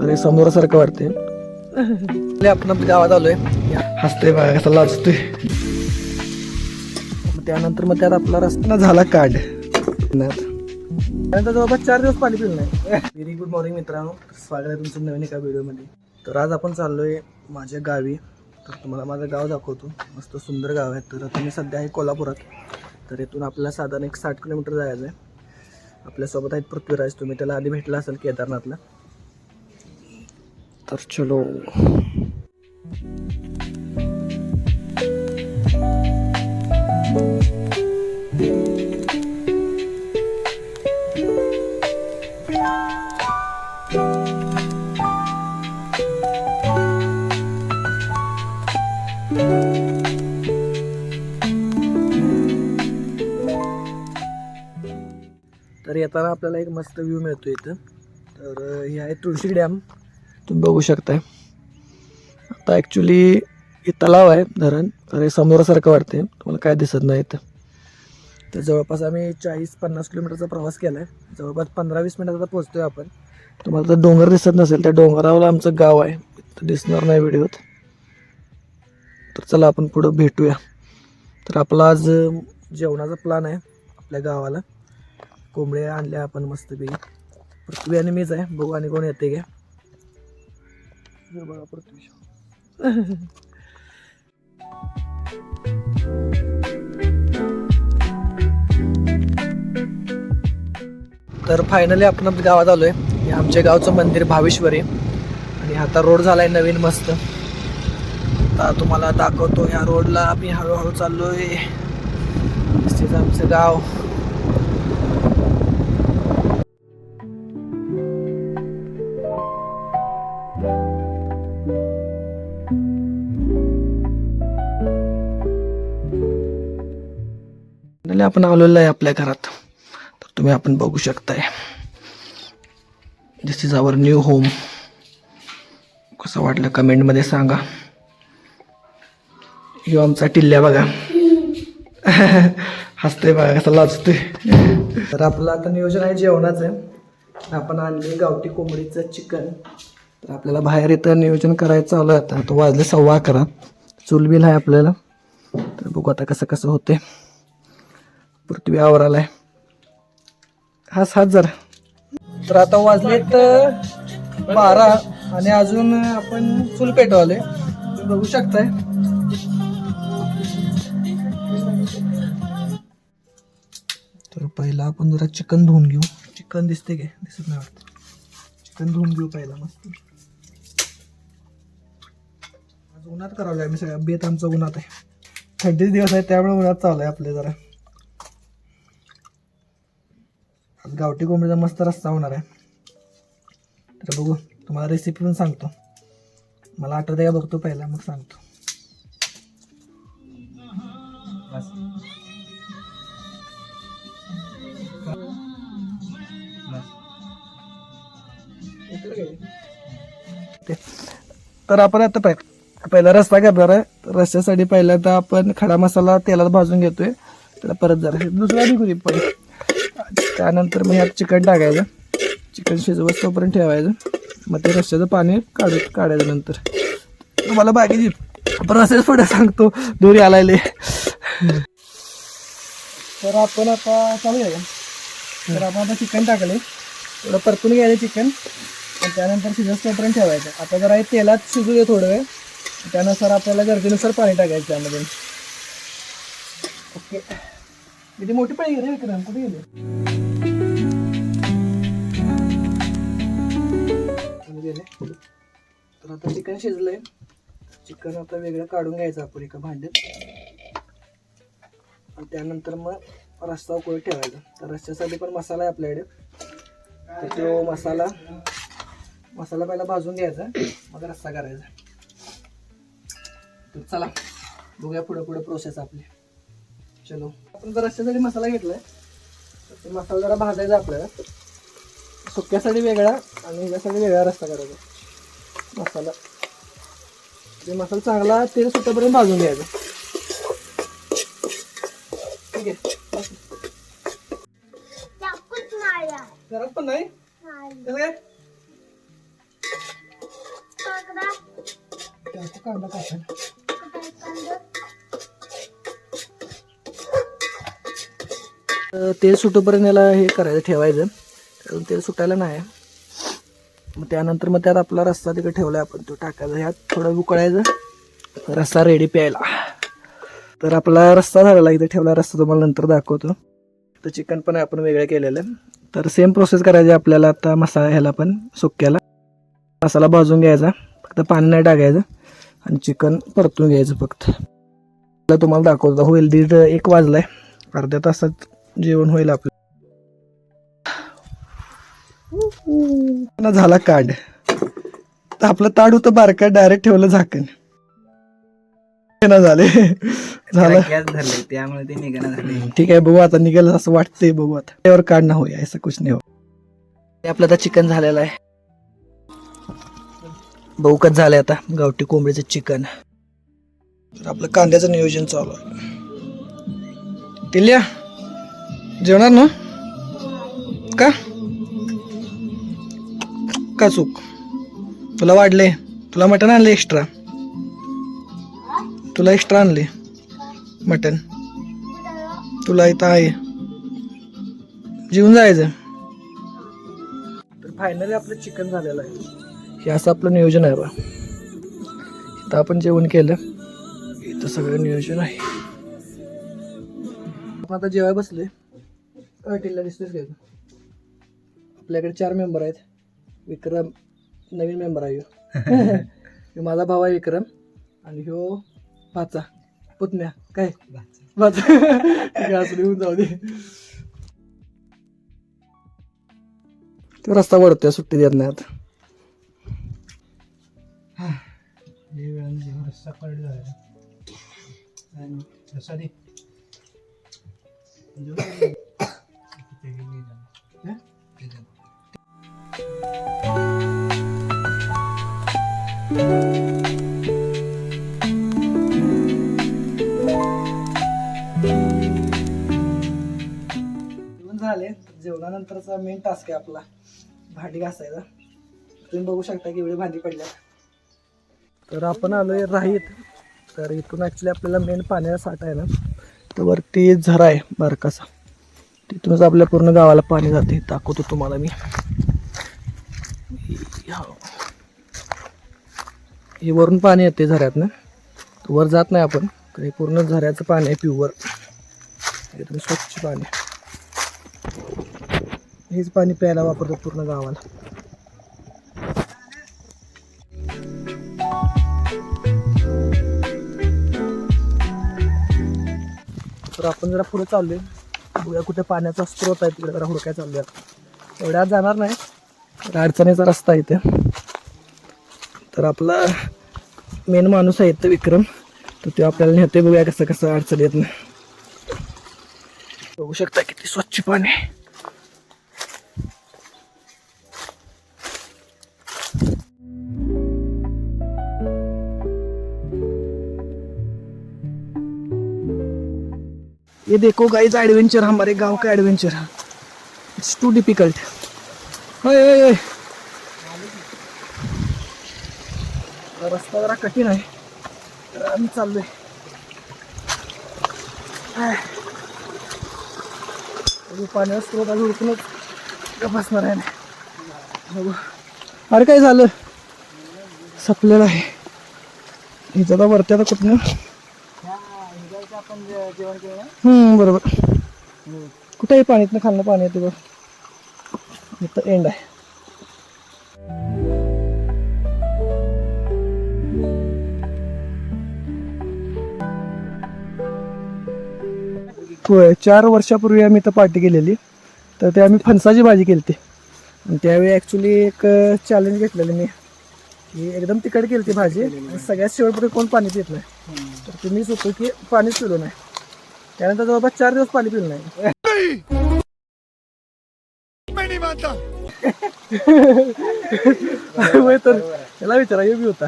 तर समोरासारखं वाटते आपण आपल्या गावात आलोय. हसते बघा कसं लाजतोय. मग त्यानंतर मग त्यात आपला रस्ता झाला काढ. त्यानंतर जवळपास चार दिवस पाणी पिलं नाही. व्हेरी गुड मॉर्निंग मित्रांनो. स्वागत आहे तुमचं नवीन एका व्हिडिओमध्ये. तर आज आपण चाललोय माझ्या गावी. तर तुम्हाला माझं गाव दाखवतो. मस्त सुंदर गाव आहे. तर मी सध्या आहे कोल्हापुरात. तर इथून आपल्याला साधारण एक साठ किलोमीटर जायचं आहे. आपल्यासोबत आहेत पृथ्वीराज. तुम्ही त्याला आधी भेटला असेल केदारनाथला. तर चलो. तर येताना आपल्याला एक मस्त व्ह्यू मिळतो इथं. तर हे आहे तुळशी डॅम तुम्ही बघू शकताय. आता ॲक्च्युली हे तलाव आहे धरण तर हे समोरासारखं वाटते तुम्हाला काय दिसत नाही इथं. तर जवळपास आम्ही चाळीस पन्नास किलोमीटरचा प्रवास केला आहे जवळपास पंधरा वीस मिनिटात आता पोहोचतोय आपण. तुम्हाला तर डोंगर दिसत नसेल त्या डोंगरावर आमचं गाव आहे. तर दिसणार नाही व्हिडिओत. तर चला आपण पुढं भेटूया. तर आपला आज जेवणाचा प्लान आहे आपल्या गावाला. कोंबड्या आणल्या आपण मस्तपैकी. पृथ्वी आणि मीच आहे. बघू आणि कोण येते घ्या हे बघा तर फायनली आपण आपल्या गावात आलो हे आमच्या गावचं मंदिर भावेश्वरी. आणि आता रोड झाला आहे नवीन मस्त. आता तुम्हाला दाखवतो ह्या रोडला आम्ही हळूहळू चाललो आहे आमचं गाव. फायनली आपण आलेलो आहे आपल्या घरात. तर तुम्ही आपण बघू शकताय. This is our new home कसं वाटलं कमेंटमध्ये सांगा. यो आमचा टिल्ल्या बघा. हसते बघा कसं लाजते तर आपलं आता नियोजन आहे जेवणाचं. आपण आणले गावठी कोंबडीचं चिकन. तर आपल्याला बाहेर इथं नियोजन करायचं आलं आता. तो वाजले सव्वा अकरा. चुलबिल आहे आपल्याला. तर बघू आता कसं कसं होते पृथ्वी आवरालाय. हाच हाच जरा. तर आता वाजलेत बारा आणि अजून आपण चूल पेटवले बघू शकताय. तर पहिला आपण जरा चिकन धुवून घेऊ. चिकन दिसते काय? दिसत नाही वाटत. चिकन धुवून घेऊ पहिला मस्त. आज उन्हात करावं लागेल सगळ्या. बेत आमचा उन्हात आहे. थंडीच दिवस आहे त्यामुळे उन्हात चालू आहे आपले जरा. आज गावठी कोंबडीचा मस्त रस्ता होणार आहे. तर बघू तुम्हाला रेसिपी पण सांगतो. मला आठवते का बघतो पहिला मग सांगतो. ते- तर आपण आता पाय पहिला रस्ता करणार आहे. तर रस्त्यासाठी पहिल्यांदा तर आपण खडा मसाला तेलात भाजून घेतोय. त्याला परत जरा दुसरा बी परत त्यानंतर मग ह्यात चिकन टाकायचं. चिकन शिजवत तोपर्यंत ठेवायचं. मग ते रस्त्याचं पाणी काढू काढायचं नंतर. तुम्हाला बाकीची आपण असेच पुढे सांगतो. दोरी आलायले. तर आपण आता चालू आहे तर आपण आता चिकन टाकले थोडं परतून घ्यायचं चिकन. त्यानंतर शिजत तोपर्यंत ठेवायचं. आता जरा हे तेलात शिजू दे थोडं वेळ. त्यानुसार आपल्याला गरजेनुसार पाणी टाकायचं त्यामध्ये ओके. किती मोठी पाहिजे गेली विक्रम कुठे गेले? आणि तर आता चिकन शिजलंय. चिकन आता वेगळं काढून घ्यायचं आपण एका भांड्यात. आणि त्यानंतर मग रस्ता उकळत ठेवायचा. तर रस्त्यासाठी पण मसाला आहे आपल्याकडे. तर तो मसाला मसाला पहिला भाजून घ्यायचा. मग रस्सा करायचा. तर चला बघूया पुढे पुढे प्रोसेस आपली. चलो. आपण जर रस्त्यासाठी मसाला घेतलाय तर ते मसाला जरा भाजायचा आपल्याला. सुक्यासाठी वेगळा आणि ह्याच्यासाठी वेगळा रस्ता करायचा. मसाला. ते मसाला चांगला तेल सुट्यापर्यंत भाजून घ्यायचा. ठीक आहे. घरात पण नाही? काय कांदा तर तेल सुटोपर्यंत याला हे करायचं ठेवायचं. कारण तेल सुटायला नाही. मग त्यानंतर मग त्यात आपला रस्सा तिकडे ठेवला आपण तो टाकायचा. ह्यात थोडं उकळायचं रस्सा रेडी प्यायला. तर आपला रस्सा झालेला इथे ठेवला रस्सा तुम्हाला नंतर दाखवतो. तर चिकन पण आपण वेगळं केलेलं. तर सेम प्रोसेस करायची आपल्याला आता मसाला ह्याला पण सुक्याला. मसाला भाजून घ्यायचा फक्त पाणी नाही टाकायचं आणि चिकन परतून घ्यायचं फक्त. तुम्हाला दाखवतो. होईल दीड एक वाजलाय. अर्ध्या तासात जेवण होईल आपलं. झाला काढ आपलं ताड होतं बारका डायरेक्ट ठेवलं झाकण. झाले. झालं. त्यामुळे ते झाले. ठीक आहे बघू आता निघेल असं वाटतंय बघू आता. त्यावर काढ ना होय असं कुछ नाही हो आपलं आता चिकन झालेलं आहे. बघू कच झालंय आता गावठी कोंबडीचं चिकन. तर आपलं कांद्याचं नियोजन चालू आहे. टिल्या जेवणार ना? का? का चूक? तुला वाढले. तुला मटण आणले एक्स्ट्रा तुला एक्स्ट्रा आणले. मटण. तुला इथं आहे. जेवून जायचं. तर फायनली आपलं चिकन झालेलं आहे. हे असं आपलं नियोजन आहे बा. इथं आपण जेवण केलं. इथं सगळं नियोजन आहे. आपण आता जेवाय बसले टिल्ला दिसतोच घ्यायचं आपल्याकडे चार मेंबर आहेत. विक्रम नवीन मेंबर आहे ह्यो. ह्यो माझा भाऊ आहे विक्रम आणि ह्यो भाचा पुतण्या. काय? भाचा. गॅस लिहून जाऊ दे. तो रस्ता वळतोय सुट्टी देत नाही आता टास्क आहे आपला. भांडी घासायचा तुम्ही बघू शकता की एवढी भांडी पडल्या. तर आपण आलोय राहीत. तर इथून ॲक्च्युली आपल्याला मेन पाण्याचा साठा आहे ना. तर वरती झरा आहे बारकासा. तिथूनच आपल्या पूर्ण गावाला पाणी जाते. दाखवतो तुम्हाला मी. हे वरून पाणी येते झऱ्यातनं. वर जात नाही आपण. तर हे पूर्ण झऱ्याचं पाणी आहे प्युअर एकदम स्वच्छ पाणी हेच पाणी प्यायला वापरतात पूर्ण गावाला. तर आपण जरा पुढे चाललोय. बघूया कुठे पाण्याचा स्रोत आहे तिकडे जरा हुडकाय चाललोय आता. एवढ्यात जाणार नाही तर अडचणीचा रस्ता इथे. तर आपला मेन माणूस आहे इथं विक्रम. तर ते आपल्याला नेते बघूया कसं कसं अडचण येत नाही. बघू शकता किती स्वच्छ पाणी ये देखो गाइस एडवेंचर हमारे गांव का एडवेंचर इट्स टू डिफिकल्ट रस्ता जरा कठीण आहे। तर आम्ही चाललोय। आय. बघू, पाण्याचा स्रोत अजून उठूनच बसणार आहे बघू। अरे काय झालं? सपलेलं आहे। हिचं तर वरती आता कुठनं आपण जेवण केलं हम्म बरोबर. कुठे आहे पाणीतनं खाल्लं पाणी येते बघ. इथं एंड आहे. होय चार वर्षापूर्वी आम्ही इथं पार्टी केलेली. तर ते आम्ही फणसाची भाजी केली होती आणि त्यावेळी ॲक्च्युली एक चॅलेंज घेतलेलं मी. की एकदम तिकड केली ती भाजी. आणि सगळ्यात शेवटपर्यंत कोण पाणी पित नाही. तुम्हीच होतो की पाणीच पिलो नाही. त्यानंतर जवळपास चार दिवस पाणी पिलं नाही. होय तर त्याला विचारा बी होता.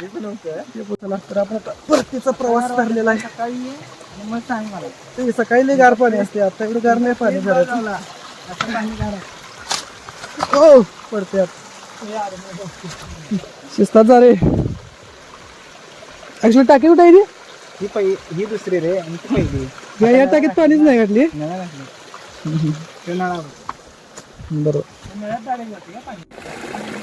मी पण होतं पण चला, तर आपण आता परतीचा प्रवास ठरलेला आहे. सकाळी ये आणि मग सांग मला. ते सकाळी लय गार पाणी असते आता इकडे गार नाही पाणी घरात. लावला. आता पाणी काढा हो पडते. शिस्तात जा रे. ऍक्च्युली टाकी कुठे आहे ती? ही पहि ही दुसरी रे आणि ती पहिली. या या टाकीत पाणीच नाही घातली? नळा घातली. ते नळावर. बरोबर. नळ्यात टाकायची जाते का पाणी?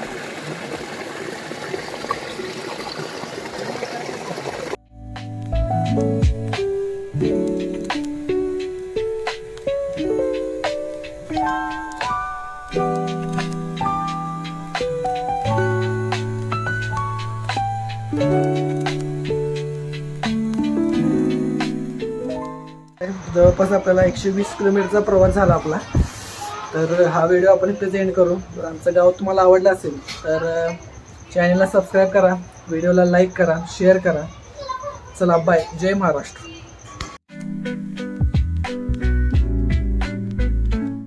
जवळपास आपल्याला एकशे वीस किलोमीटरचा प्रवास झाला आपला. तर हा व्हिडिओ आपण इथेच एंड करू. जर आमचं गाव तुम्हाला आवडलं असेल तर चॅनलला सबस्क्राईब करा व्हिडिओला लाईक करा शेअर करा. चला बाय जय महाराष्ट्र.